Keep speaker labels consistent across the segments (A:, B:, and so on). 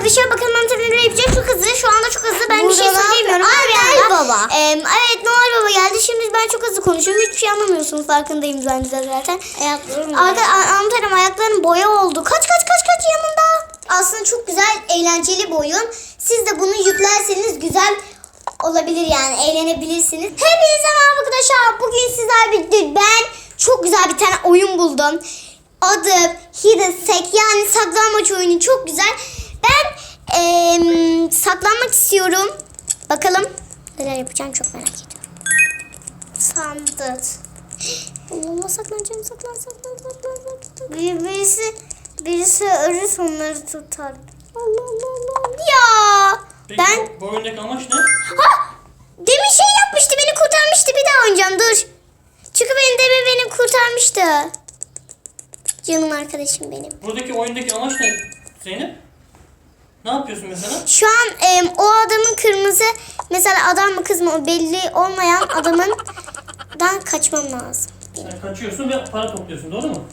A: arkadaşlar bakalım Ahmet Ali ne yapacak? Çok hızlı. Şu anda çok hızlı. Ben bir şey
B: Burada
A: söyleyemiyorum. bir
B: Noel Baba.
A: Ee, evet Noel Baba geldi. Şimdi ben çok hızlı konuşuyorum. Hiçbir şey anlamıyorsunuz. Farkındayım ben de zaten.
B: Ayaklarım
A: Arka, A- Ahmet Ali ayakların boya oldu. Kaç kaç kaç kaç yanında.
B: Aslında çok güzel, eğlenceli bir oyun. Siz de bunu yüklerseniz güzel olabilir yani. Eğlenebilirsiniz.
A: Hepinize merhaba arkadaşlar. Bugün sizler birlikte ben çok güzel bir tane oyun buldum.
B: Adı Hidden Sek yani saklanmaç oyunu çok güzel.
A: Eee, saklanmak istiyorum. Bakalım neler yapacağım çok merak ediyorum.
B: Sandık.
A: Allah saklanacağım saklan saklan saklan saklan.
B: Bir, birisi, birisi ölürse onları tutar.
A: Allah Allah Allah. Ya
C: Peki
A: ben
C: bu, bu oyundaki amaç ne?
A: ha demin şey yapmıştı beni kurtarmıştı bir daha oynayacağım dur. Çünkü beni demin beni kurtarmıştı. Canım arkadaşım benim.
C: Buradaki oyundaki amaç ne Zeynep? Ne yapıyorsun mesela?
A: Şu an em, o adamın kırmızı mesela adam mı kız mı belli olmayan adamın dan kaçmam lazım.
C: Sen kaçıyorsun ve para topluyorsun doğru mu?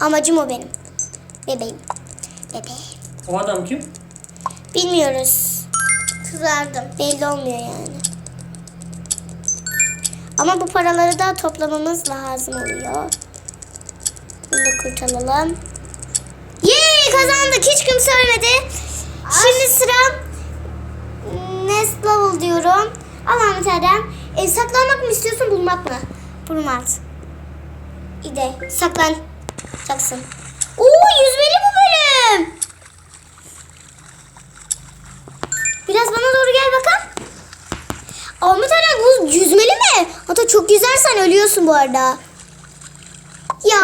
A: Amacım o benim. Bebeğim. Bebeğim.
C: O adam kim?
A: Bilmiyoruz.
B: Kızardım.
A: Belli olmuyor yani. Ama bu paraları da toplamamız lazım oluyor. Bunu da kurtaralım. Kazandık. Hiç kimse ölmedi. Şimdi sıra Next level diyorum. Al Ahmet Erdem. E, saklanmak mı istiyorsun bulmak mı? Bulmak. İde. Saklan. Jackson. Oo yüzmeli bu bölüm. Biraz bana doğru gel bakalım. Ahmet Erdem bu yüzmeli mi? Hatta çok yüzersen ölüyorsun bu arada. Ya.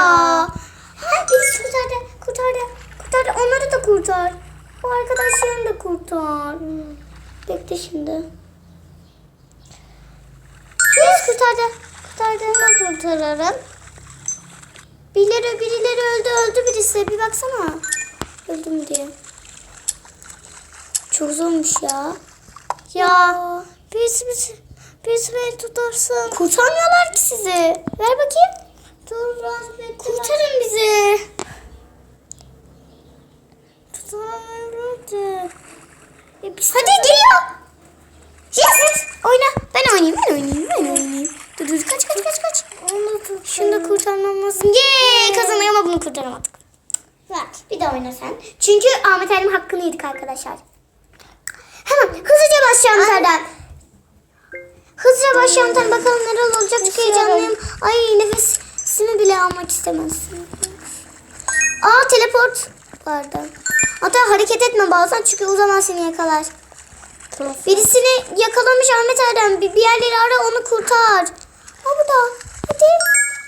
A: Ha, birisi kurtardı. Kurtardı. Kurtardı. Onları kurtar. O arkadaşlarını da kurtar. Bekle şimdi. Birisi kurtardı. Kurtardı.
B: Bunu kurtarırım.
A: Birileri, birileri öldü. Öldü birisi. Bir baksana. Öldü mü diye. Çok zormuş ya. Ya. Birisi, birisi, birisi beni tutarsın. Kurtarmıyorlar ki sizi. Ver bakayım.
B: Dur biraz bekle.
A: Kurtarın bizi.
B: Tutamıyorum ki.
A: Hadi geliyor. Yes. Oyna. Ben oynayayım. Ben oynayayım. Ben oynayayım. Dur dur kaç kaç kaç kaç.
B: Onu tut.
A: Şunu da kurtarmam lazım. Yeee kazanıyor ama bunu kurtaramadık.
B: Ver.
A: Bir de oyna sen. Çünkü Ahmet Halim hakkını yedik arkadaşlar. Hemen hızlıca başlayalım Serdar. Hızlıca başlayalım Serdar. Bakalım neler olacak. Çok heyecanlıyım. Ay nefesimi bile almak istemezsin. Aa teleport vardı. Hatta hareket etme bazen çünkü o zaman seni yakalar. Birisini yakalamış Ahmet Erdem. Bir, bir yerleri ara onu kurtar. Ha bu da. Hadi.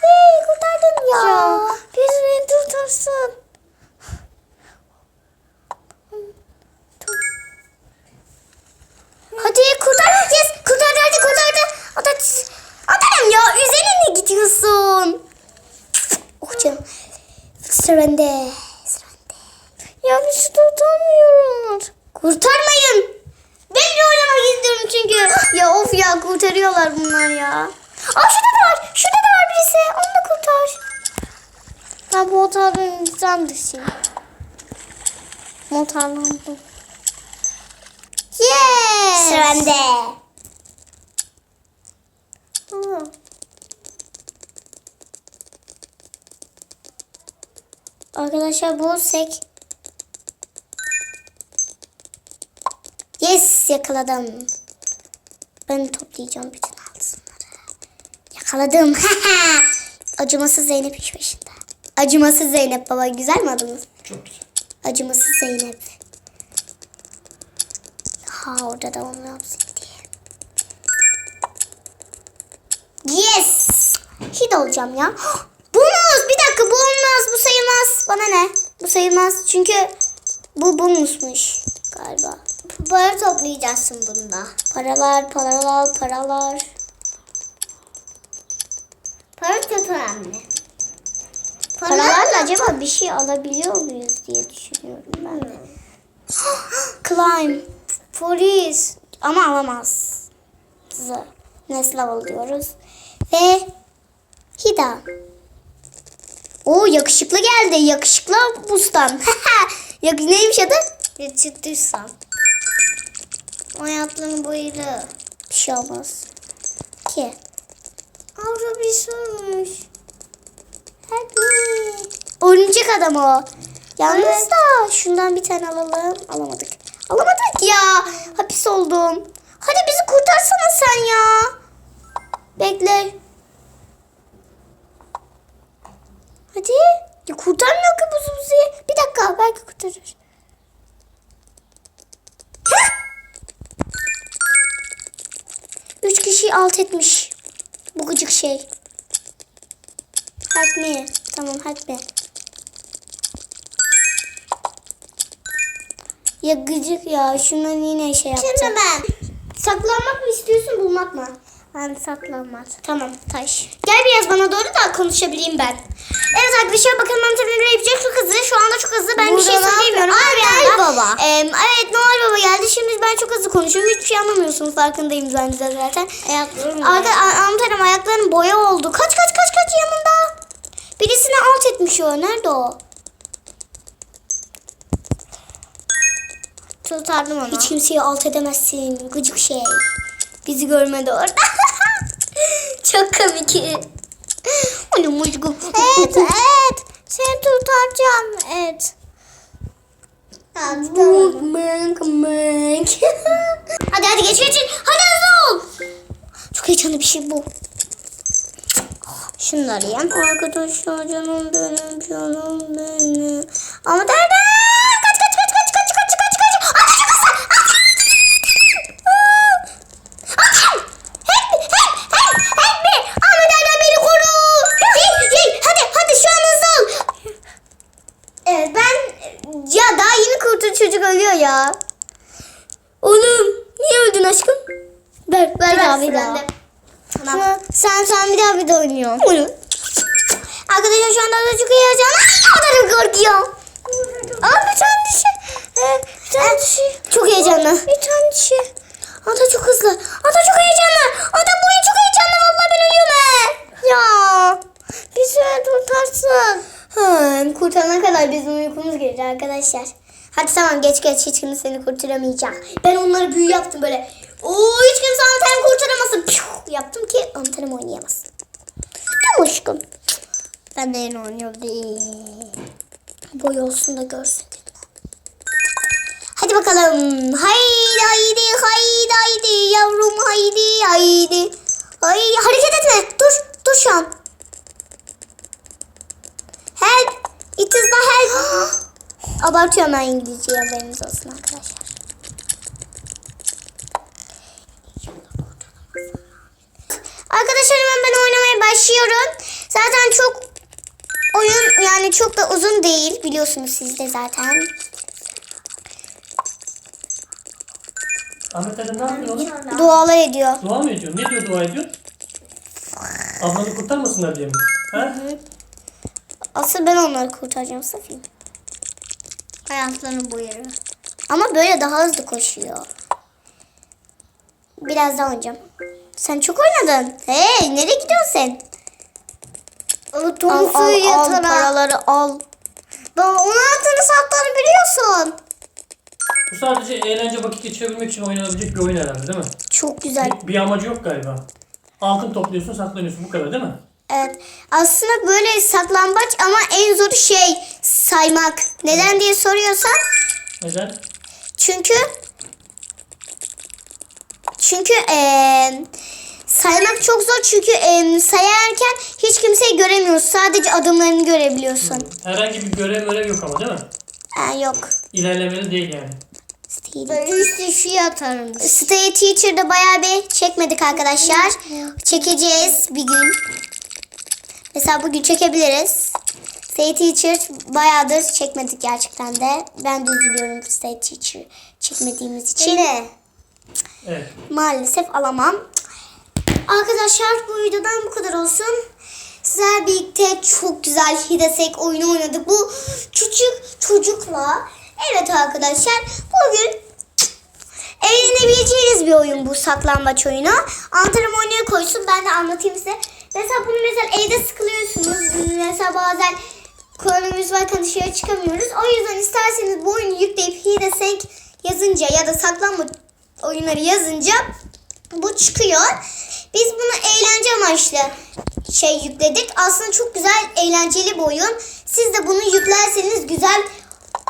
A: Hey, kurtardın ya.
B: Ya.
A: Birisi beni kurtarsın. Hadi kurtar. Yes kurtardı hadi kurtardı. Ata, atarım ya üzerine gidiyorsun. Oh canım. Sıra bende. Sıra bende. Ya bizi tutamıyorlar. Kurtarmayın. Ben de oynamak istiyorum çünkü. ya of ya kurtarıyorlar bunlar ya. Aa şurada da var. Şurada da var birisi. Onu da kurtar.
B: Ben bu gideceğim dışı. Motorlandım.
A: Yes. Sıra bende.
B: Tamam.
A: Arkadaşlar bu sek. Yes yakaladım. Ben toplayacağım bütün altınları. Yakaladım. Acımasız Zeynep iş başında. Acımasız Zeynep baba güzel mi adınız?
C: Çok güzel.
A: Acımasız Zeynep. Ha orada da onu yapsaydı. Yes. Hit olacağım ya. Bonus. Bir dakika bu olmaz. Bu sayılmaz. Bana ne? Bu sayılmaz. Çünkü bu bonusmuş galiba.
B: Para toplayacaksın bunda.
A: Paralar, paralar, paralar.
B: Para çok önemli.
A: Paralarla acaba bir şey alabiliyor muyuz diye düşünüyorum ben de. Climb. Polis. Ama alamaz. Next level diyoruz. Ve Hida. Oo yakışıklı geldi. Yakışıklı bustan. Neymiş adı?
B: Geçirtirsem. Hayatlarını boyayla.
A: Bir şey olmaz. Ki.
B: Avra bir şey olmuş.
A: Me. Örümcek adam o. Yalnız da şundan bir tane alalım. Alamadık. Alamadık ya. Hapis oldum. Hadi bizi kurtarsana sen ya. Bekle. Hadi. Ya kurtarmıyor ki bu Zuzi'yi. Bir dakika belki kurtarır. Kişiyi alt etmiş. Bu gıcık şey. Help me. Tamam help me. Ya gıcık ya. Şundan yine şey yaptı.
B: Şimdi ben.
A: Saklanmak mı istiyorsun bulmak mı? Ben saklanmak. Tamam taş. Gel biraz bana doğru da konuşabileyim ben. Evet arkadaşlar bakalım Antalya'nın yapacak çok hızlı. Şu anda çok hızlı. Ben bir şey
B: Burada
A: söyleyemiyorum. anda-
B: Noel Baba.
A: Em, evet Noel Baba geldi. Şimdi ben çok hızlı konuşuyorum. Hiçbir şey anlamıyorsunuz. Farkındayım ben de zaten.
B: Ayaklarım
A: Arka, a- Antalya'm ayaklarım boya oldu. Kaç kaç kaç kaç yanında. Birisini alt etmiş o. Nerede o?
B: Tutardım onu.
A: Hiç kimseyi alt edemezsin. Gıcık şey. Bizi görmedi orada. Çok komik. Onu muşku.
B: Evet evet. Seni tutaracağım. Evet.
A: Mınk mınk. hadi hadi geç geç. Hadi hızlı ol. Çok heyecanlı bir şey bu.
B: Şunu da arayayım.
A: Arkadaşlar canım benim canım benim. Ama nerede? Onu. Arkadaşlar şu anda da çok heyecanlı. Ay o da korkuyor. Aa bir tane dişi. Ee, bir tane dişi. Çok heyecanlı. Bir tane dişi. Ata çok hızlı. Ata çok heyecanlı. Ata bu oyun çok heyecanlı. Vallahi ben ölüyorum he. Ya. Bir süre tutarsın. Hı, kurtarana kadar bizim uykumuz gelir arkadaşlar. Hadi tamam geç geç hiç kimse seni kurtaramayacak. Ben onları büyü yaptım böyle. Oo hiç kimse Antalya'mı kurtaramasın. Piu, yaptım ki Antalya'm oynayamasın. Tamam aşkım.
B: Ben de yeni oynuyorum.
A: Boy olsun da görsün. Hadi bakalım. Haydi haydi haydi haydi yavrum haydi haydi. Ay hareket etme. Dur dur şu an. Help. It is the help. Abartıyorum ben İngilizceyi haberiniz olsun arkadaşlar. Arkadaşlar hemen ben oynamaya başlıyorum. Zaten çok oyun yani çok da uzun değil biliyorsunuz siz de zaten.
C: Ahmet Ali ne yapıyor oğlum?
A: Dualar ediyor.
C: Dua mı ediyor? Ne diyor dua ediyor? Ablanı kurtarmasınlar diye mi? Ha?
A: Asıl ben onları kurtaracağım Safiye.
B: Hayatlarını boyarı.
A: Ama böyle daha hızlı koşuyor. Biraz daha oynayacağım. Sen çok oynadın. Hey nereye gidiyorsun sen?
B: O
A: Al
B: Tom
A: al
B: suyu
A: al
B: yatara.
A: paraları al. Ben onun altını sattığını biliyorsun.
C: Bu sadece eğlence vakit geçirebilmek için oynanabilecek bir oyun herhalde değil mi?
A: Çok güzel.
C: Bir, bir amacı yok galiba. Altın topluyorsun, saklanıyorsun bu kadar değil mi?
A: Evet. Aslında böyle saklambaç ama en zor şey saymak. Neden diye soruyorsan
C: Neden?
A: çünkü çünkü eee, saymak çok zor çünkü eee, sayarken hiç kimseyi göremiyorsun. Sadece adımlarını görebiliyorsun.
C: Herhangi bir görev görev yok ama değil mi?
A: Ha, yok.
C: İlerlemeli değil yani.
A: Stay,
B: Böyle üst düşüğü atarım.
A: Stay Teacher'da bayağı bir çekmedik arkadaşlar. Çekeceğiz bir gün. Mesela bugün çekebiliriz. Stay Teacher bayağıdır çekmedik gerçekten de. Ben de üzülüyorum Stay Teacher çekmediğimiz için.
B: Yine.
C: Evet.
A: Maalesef alamam. Arkadaşlar bu videodan bu kadar olsun. Sizlerle birlikte çok güzel Hidesek oyunu oynadık. Bu küçük çocukla. Evet arkadaşlar bugün eğlenebileceğiniz bir oyun bu saklambaç oyunu. Antrenman oynaya koysun ben de anlatayım size. Mesela bunu mesela evde sıkılıyorsunuz. Mesela bazen koronavirüs varken dışarı çıkamıyoruz. O yüzden isterseniz bu oyunu yükleyip Hide de senk yazınca ya da saklanma oyunları yazınca bu çıkıyor. Biz bunu eğlence amaçlı şey yükledik. Aslında çok güzel, eğlenceli bir oyun. Siz de bunu yüklerseniz güzel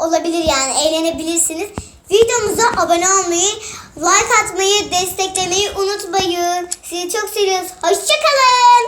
A: olabilir yani eğlenebilirsiniz. Videomuza abone olmayı, like atmayı, desteklemeyi unutmayın. Sizi çok seviyoruz. Hoşçakalın.